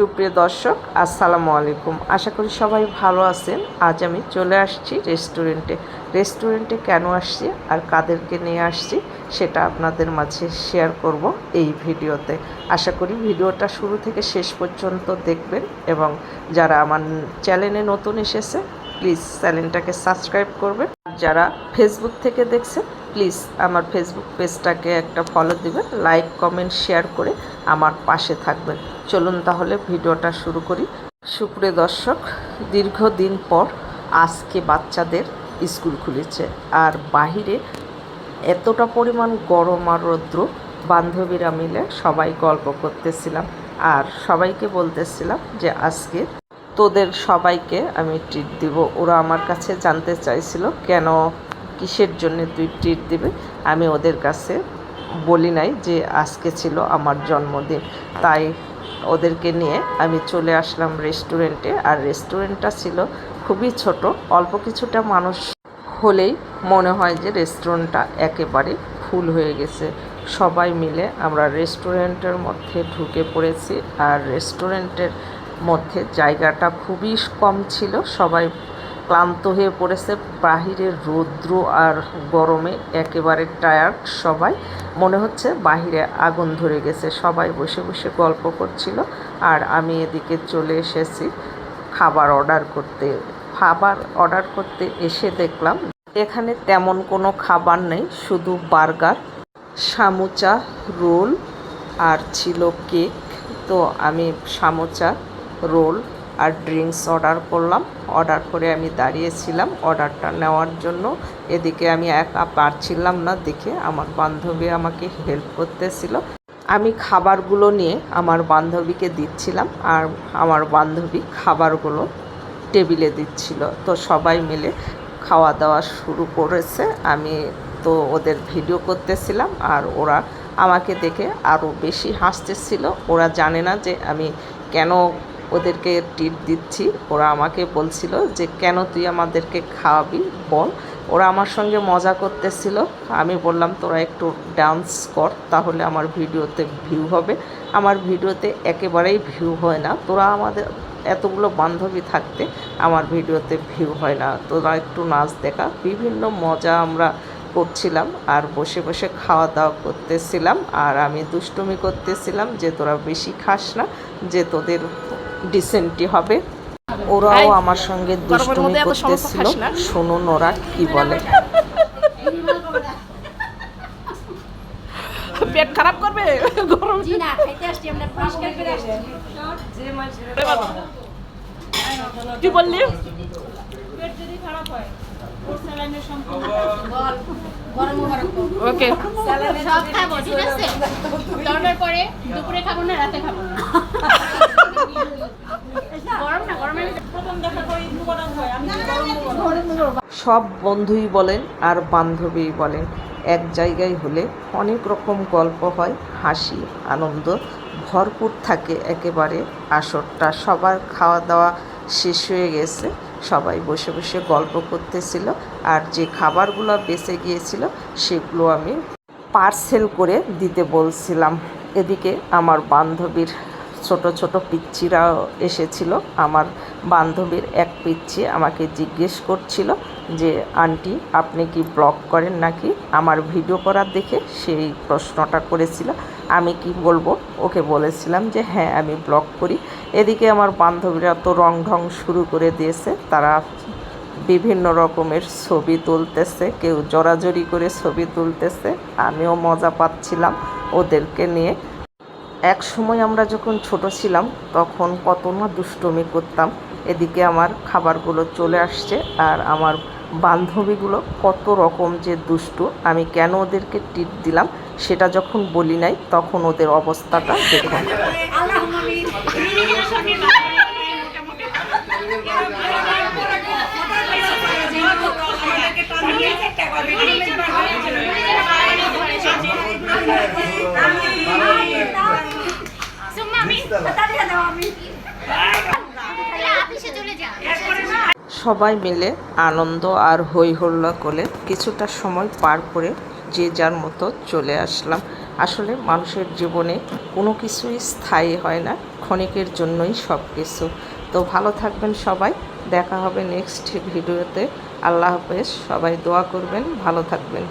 সুপ্রিয় দর্শক, আসসালামু আলাইকুম। আশা করি সবাই ভালো আছেন। আজ আমি চলে আসছি রেস্টুরেন্টে। রেস্টুরেন্টে কেন আসছি আর কাদেরকে নিয়ে আসছি সেটা আপনাদের মাঝে শেয়ার করব এই ভিডিওতে। আশা করি ভিডিওটা শুরু থেকে শেষ পর্যন্ত দেখবেন এবং যারা আমার চ্যানেলে নতুন এসেছে, প্লিজ চ্যানেলটাকে সাবস্ক্রাইব করবেন। যারা ফেসবুক থেকে দেখছেন প্লিজ আমার ফেসবুক পেজটাকে একটা ফলো দিবেন লাইক কমেন্ট শেয়ার করে আমার পাশে থাকবেন। চলুন তাহলে ভিডিওটা শুরু করি। সুপ্রিয় দর্শক, দীর্ঘদিন পর আজকে বাচ্চাদের স্কুল খুলেছে আর বাহিরে এতটা পরিমাণ গরম আর রৌদ্র, বান্ধবীরা মিলে সবাই গল্প করতেছিলাম আর সবাইকে বলতেছিলাম যে আজকে তোদের সবাইকে আমি ট্রিট দিব। ওরা আমার কাছে জানতে চাইছিল কেন কিসের জন্য তুই ট্রিট দিবে? আমি ওদের কাছে বলি নাই যে আজকে ছিল আমার জন্মদিন। তাই ওদেরকে নিয়ে আমি চলে আসলাম রেস্টুরেন্টে আর রেস্টুরেন্টটা ছিল খুবই ছোট। অল্প কিছুটা মানুষ হলেই মনে হয় যে রেস্টুরেন্টটা একেবারে ফুল হয়ে গেছে। সবাই মিলে আমরা রেস্টুরেন্টের মধ্যে ঢুকে পড়েছি। আর রেস্টুরেন্টের মধ্যে জায়গাটা খুবই কম ছিল। সবাই ক্লান্ত হয়ে পড়েছে। বাহিরের রৌদ্র আর গরমে একেবারে টায়ার্ড সবাই। মনে হচ্ছে বাহিরে আগুন ধরে গেছে। সবাই বসে বসে গল্প করছিল। আর আমি এদিকে চলে এসেছি খাবার অর্ডার করতে। খাবার অর্ডার করতে এসে দেখলাম এখানে তেমন কোনো খাবার নেই, শুধু বার্গার, সামুচা, রোল, আর ছিল কেক। তো আমি সামোচা, রোল আর ড্রিঙ্কস অর্ডার করলাম। অর্ডার করে আমি দাঁড়িয়েছিলাম অর্ডারটা নেওয়ার জন্য। এদিকে আমি একা পারছিলাম না দেখে আমার বান্ধবী আমাকে হেল্প করতেছিল। আমি খাবারগুলো নিয়ে আমার বান্ধবীকে দিচ্ছিলাম আর আমার বান্ধবী খাবারগুলো টেবিলে দিচ্ছিল। তো সবাই মিলে খাওয়া দাওয়া শুরু করেছে। আমি তো ওদের ভিডিও করতেছিলাম আর ওরা আমাকে দেখে আরও বেশি হাসতেছিল। ওরা জানে না যে আমি কেন ওদেরকে টিপ দিচ্ছি। ওরা আমাকে বলছিল যে, কেন তুই আমাদেরকে খাওয়াবি? বল। ওরা আমার সঙ্গে মজা করতেছিল। আমি বললাম, তোরা একটু ডান্স কর, তাহলে আমার ভিডিওতে ভিউ হবে। আমার ভিডিওতে একেবারেই ভিউ হয় না। তোরা আমাদের, এতগুলো বান্ধবী থাকতে আমার ভিডিওতে ভিউ হয় না। তোরা একটু নাচ দেখা। বিভিন্ন মজা আমরা করছিলাম আর বসে বসে খাওয়া দাওয়া করতেছিলাম। আর আমি দুষ্টুমি করতেছিলাম যে, তোরা বেশি খাস না, যে তোদের ডিসেন্টি হবে। ওরাও আমার সঙ্গে দুষ্টুমি করতেছিল? শুনুন ওরা কি বলে? পেট খারাপ করবে? গরম। কি বললি? বল। গরম গরম ওকে। সব খাব ঠিক আছে? পরে। দুপুরে খাব না রাতে খাব গরম না গরমের সব বন্ধুই বলেন আর বান্ধবী বলেন, এক জায়গায় হলে অনেক রকম গল্প হয়, হাসি, আনন্দ, ভরপুর থাকে একেবারে। আসরটা সবার খাওয়া দাওয়া শেষ হয়ে গেছে, সবাই বসে বসে গল্প করতেছিল আর যে খাবারগুলো বেঁচে গিয়েছিল সেগুলো আমি পার্সেল করে দিতে বলছিলাম। এদিকে আমার বান্ধবীর ছোট ছোট পিচ্চিরাও এসেছিল, আমার বান্ধবীর এক পিচ্চি আমাকে জিজ্ঞেস করছিল যে, আন্টি, আপনি কি ব্লগ করেন নাকি? আমার ভিডিও করার দেখে সেই প্রশ্নটা করেছিল। আমি কি বলব? ওকে বলেছিলাম যে হ্যাঁ আমি ব্লগ করি। এদিকে আমার বান্ধবীরা তো রং ঢং শুরু করে দিয়েছে। তারা বিভিন্ন রকমের ছবি তুলতেছে, কেউ জড়াজড়ি করে ছবি তুলতেছে। আমিও মজা পাচ্ছিলাম ওদেরকে নিয়ে। এক সময় আমরা যখন ছোট ছিলাম, তখন কত না দুষ্টুমি করতাম। এদিকে আমার খাবারগুলো চলে আসছে আর আমার বান্ধবীগুলো কত রকম যে দুষ্টু, আমি কেন ওদেরকে টিপ দিলাম সেটা যখন বলি নাই, তখন ওদের অবস্থাটা দেখুন। সবাই মিলে আনন্দ আর হই হল্লা করে কিছুটা সময় পার করে যে যার মতো চলে আসলাম। আসলে মানুষের জীবনে কোনো কিছুই স্থায়ী হয় না, ক্ষণিকের জন্যই সব কিছু তো ভালো থাকবেন সবাই, দেখা হবে নেক্সট ভিডিওতে। আল্লাহ হাফেজ, সবাই দোয়া করবেন, ভালো থাকবেন।